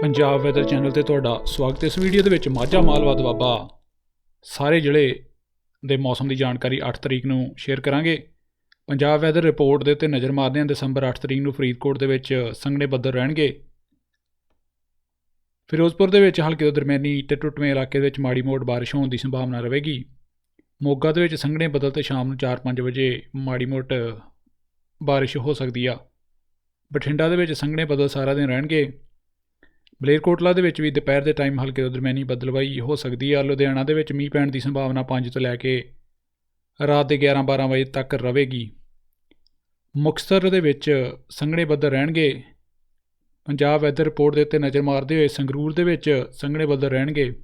Punjab weather channel ਤੇ ਤੁਹਾਡਾ ਸਵਾਗਤ ਹੈ। ਇਸ ਵੀਡੀਓ ਦੇ ਵਿੱਚ ਮਾਝਾ ਮਾਲਵਾ ਦੁਆਬਾ ਸਾਰੇ ਜ਼ਿਲ੍ਹੇ ਦੇ ਮੌਸਮ ਦੀ ਜਾਣਕਾਰੀ 8 ਤਰੀਕ ਨੂੰ ਸ਼ੇਅਰ ਕਰਾਂਗੇ। ਪੰਜਾਬ ਵੈਦਰ ਰਿਪੋਰਟ ਦੇ ਉੱਤੇ ਨਜ਼ਰ ਮਾਰਦੇ ਹਾਂ। ਦਸੰਬਰ 8 ਤਰੀਕ ਨੂੰ ਫਰੀਦਕੋਟ ਦੇ ਵਿੱਚ ਸੰਘਣੇ ਬੱਦਲ ਰਹਿਣਗੇ। ਫਿਰੋਜ਼ਪੁਰ ਦੇ ਵਿੱਚ ਹਲਕੇ ਤੋਂ ਦਰਮਿਆਨੀ ਤੇ ਟੁੱਟਵੇਂ ਇਲਾਕੇ ਦੇ ਵਿੱਚ ਮਾੜੀ ਮੋੜ ਬਾਰਿਸ਼ ਹੋਣ ਦੀ ਸੰਭਾਵਨਾ ਰਹੇਗੀ। ਮੋਗਾ ਦੇ ਵਿੱਚ ਸੰਘਣੇ ਬੱਦਲ ਤੇ ਸ਼ਾਮ ਨੂੰ 4-5 ਵਜੇ ਮਾੜੀ ਮੋਟ ਬਾਰਿਸ਼ ਹੋ ਸਕਦੀ ਆ। ਬਠਿੰਡਾ ਦੇ ਵਿੱਚ ਸੰਘਣੇ ਬੱਦਲ ਸਾਰਾ ਦਿਨ ਰਹਿਣਗੇ। ਮਲੇਰਕੋਟਲਾ ਦੇ ਵਿੱਚ ਵੀ ਦੁਪਹਿਰ ਦੇ ਟਾਈਮ ਹਲਕੇ ਤੋਂ ਦਰਮਿਆਨੀ ਬੱਦਲਵਾਈ ਹੋ ਸਕਦੀ ਆ। ਲੁਧਿਆਣਾ ਦੇ ਵਿੱਚ ਮੀਂਹ ਪੈਣ ਦੀ ਸੰਭਾਵਨਾ 5 ਤੋਂ ਲੈ ਕੇ ਰਾਤ ਦੇ 11-12 ਵਜੇ ਤੱਕ ਰਹੇਗੀ। ਮੁਕਤਸਰ ਦੇ ਵਿੱਚ ਸੰਘਣੇ ਬੱਦਲ ਰਹਿਣਗੇ। ਪੰਜਾਬ ਵੈਦਰ ਰਿਪੋਰਟ ਦੇ ਉੱਤੇ ਨਜ਼ਰ ਮਾਰਦੇ ਹੋਏ ਸੰਗਰੂਰ ਦੇ ਵਿੱਚ ਸੰਘਣੇ ਬੱਦਲ ਰਹਿਣਗੇ।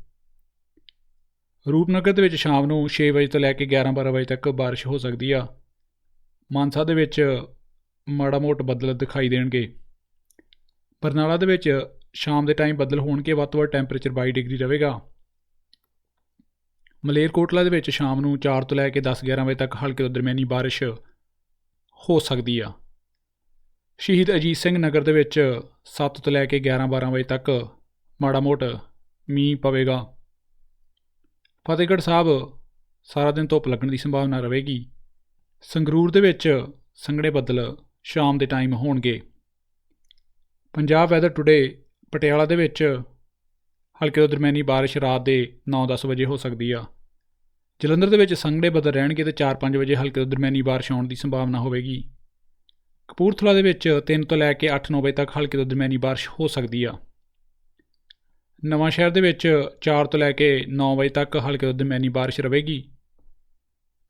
ਰੂਪਨਗਰ ਦੇ ਵਿੱਚ ਸ਼ਾਮ ਨੂੰ 6 ਵਜੇ ਤੋਂ ਲੈ ਕੇ 11-12 ਵਜੇ ਤੱਕ ਬਾਰਿਸ਼ ਹੋ ਸਕਦੀ ਆ। ਮਾਨਸਾ ਦੇ ਵਿੱਚ ਮਾੜਾ ਮੋਟ ਬੱਦਲ ਦਿਖਾਈ ਦੇਣਗੇ। ਬਰਨਾਲਾ ਦੇ ਵਿੱਚ ਸ਼ਾਮ ਦੇ ਟਾਈਮ ਬੱਦਲ ਹੋਣਗੇ, ਵੱਧ ਤੋਂ ਵੱਧ ਟੈਂਪਰੇਚਰ 22 ਡਿਗਰੀ ਰਹੇਗਾ। ਮਲੇਰਕੋਟਲਾ ਦੇ ਵਿੱਚ ਸ਼ਾਮ ਨੂੰ 4 ਤੋਂ ਲੈ ਕੇ 10-11 ਵਜੇ ਤੱਕ ਹਲਕੇ ਤੋਂ ਦਰਮਿਆਨੀ ਬਾਰਿਸ਼ ਹੋ ਸਕਦੀ ਆ। ਸ਼ਹੀਦ ਅਜੀਤ ਸਿੰਘ ਨਗਰ ਦੇ ਵਿੱਚ 7 ਤੋਂ ਲੈ ਕੇ 11-12 ਵਜੇ ਤੱਕ ਮਾੜਾ ਮੋਟ ਮੀਂਹ ਪਵੇਗਾ। ਫਤਿਹਗੜ੍ਹ ਸਾਹਿਬ ਸਾਰਾ ਦਿਨ ਧੁੱਪ ਲੱਗਣ ਦੀ ਸੰਭਾਵਨਾ ਰਹੇਗੀ। ਸੰਗਰੂਰ ਦੇ ਵਿੱਚ ਸੰਘਣੇ ਬੱਦਲ ਸ਼ਾਮ ਦੇ ਟਾਈਮ ਹੋਣਗੇ। ਪੰਜਾਬ ਵੈਦਰ ਟੁਡੇ ਪਟਿਆਲਾ ਦੇ ਵਿੱਚ ਹਲਕੇ ਤੋਂ ਦਰਮਿਆਨੀ ਬਾਰਿਸ਼ ਰਾਤ ਦੇ 9-10 ਵਜੇ ਹੋ ਸਕਦੀ ਆ। ਜਲੰਧਰ ਦੇ ਵਿੱਚ ਸੰਘਣੇ ਬੱਦਲ ਰਹਿਣਗੇ ਤੇ 4-5 ਵਜੇ ਹਲਕੇ ਤੋਂ ਦਰਮਿਆਨੀ ਬਾਰਿਸ਼ ਆਉਣ ਦੀ ਸੰਭਾਵਨਾ ਹੋਵੇਗੀ। ਕਪੂਰਥਲਾ ਦੇ ਵਿੱਚ 3 ਤੋਂ ਲੈ ਕੇ 8-9 ਵਜੇ ਤੱਕ ਹਲਕੇ ਤੋਂ ਦਰਮਿਆਨੀ ਬਾਰਿਸ਼ ਹੋ ਸਕਦੀ ਆ। ਨਵਾਂ ਸ਼ਹਿਰ ਦੇ ਵਿੱਚ 4 ਤੋਂ ਲੈ ਕੇ 9 ਵਜੇ ਤੱਕ ਹਲਕੇ ਤੋਂ ਦਰਮਿਆਨੀ ਬਾਰਿਸ਼ ਰਹੇਗੀ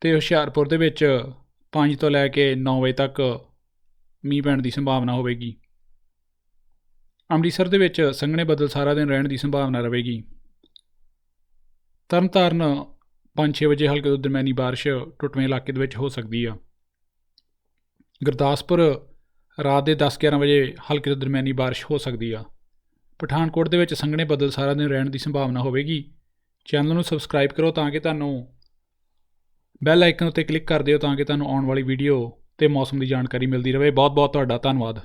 ਤੇ ਹੁਸ਼ਿਆਰਪੁਰ ਦੇ ਵਿੱਚ 5 ਤੋਂ ਲੈ ਕੇ 9 ਵਜੇ ਤੱਕ ਮੀਂਹ ਪੈਣ ਦੀ ਸੰਭਾਵਨਾ ਹੋਵੇਗੀ। ਅੰਮ੍ਰਿਤਸਰ ਦੇ ਵਿੱਚ ਸੰਘਣੇ ਬੱਦਲ ਸਾਰਾ ਦਿਨ ਰਹਿਣ ਦੀ ਸੰਭਾਵਨਾ ਰਹੇਗੀ। ਤਰਨਤਾਰਨ 5-6 ਵਜੇ ਹਲਕੇ ਤੋਂ ਦਰਮਿਆਨੀ ਬਾਰਿਸ਼ ਟੁੱਟਵੇਂ ਇਲਾਕੇ ਦੇ ਵਿੱਚ ਹੋ ਸਕਦੀ ਆ। ਗੁਰਦਾਸਪੁਰ ਰਾਤ ਦੇ 10-11 ਵਜੇ ਹਲਕੇ ਤੋਂ ਦਰਮਿਆਨੀ ਬਾਰਿਸ਼ ਹੋ ਸਕਦੀ ਆ। ਪਠਾਨਕੋਟ ਦੇ ਵਿੱਚ ਸੰਘਣੇ ਬੱਦਲ ਸਾਰਾ ਦਿਨ ਰਹਿਣ ਦੀ ਸੰਭਾਵਨਾ ਹੋਵੇਗੀ। ਚੈਨਲ ਨੂੰ ਸਬਸਕ੍ਰਾਈਬ ਕਰੋ ਤਾਂ ਕਿ ਤੁਹਾਨੂੰ ਬੈਲ ਆਈਕਨ ਉੱਤੇ ਕਲਿੱਕ ਕਰ ਦਿਓ ਤਾਂ ਕਿ ਤੁਹਾਨੂੰ ਆਉਣ ਵਾਲੀ ਵੀਡੀਓ ਤੇ ਮੌਸਮ ਦੀ ਜਾਣਕਾਰੀ ਮਿਲਦੀ ਰਹੇ। ਬਹੁਤ ਬਹੁਤ ਤੁਹਾਡਾ ਧੰਨਵਾਦ।